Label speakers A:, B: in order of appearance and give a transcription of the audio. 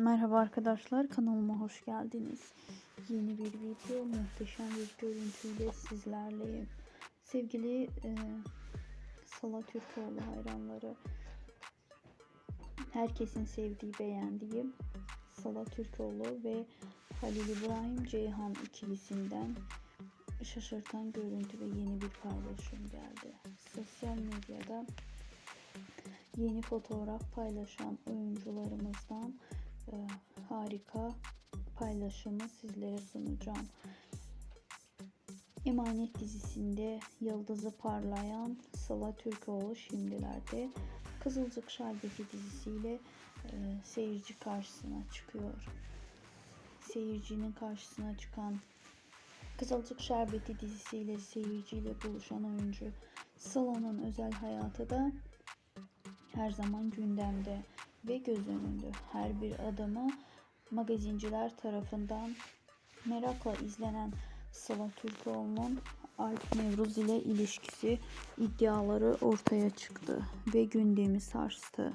A: Merhaba arkadaşlar kanalıma hoş geldiniz. Yeni bir video muhteşem bir görüntüyle sizlerleyim. Sevgili e, Sala Türkoğlu hayranları herkesin sevdiği beğendiği Sala Türkoğlu ve Halil İbrahim Ceyhan ikilisinden şaşırtan görüntü ve yeni bir paylaşım geldi. Sosyal medyada yeni fotoğraf paylaşan oyuncularımızdan e, harika paylaşımı sizlere sunacağım. Emanet dizisinde yıldızı parlayan Sıla Türkoğlu şimdilerde Kızılcık Şerbeti dizisiyle e, seyirci karşısına çıkıyor. Seyircinin karşısına çıkan Kızılcık Şerbeti dizisiyle seyirciyle buluşan oyuncu Sıla'nın özel hayatı da her zaman gündemde ve göz önünde. Her bir adımı magazinciler tarafından merakla izlenen Sıla Türkoğlu'nun Alp Nevruz ile ilişkisi iddiaları ortaya çıktı ve gündemi sarstı.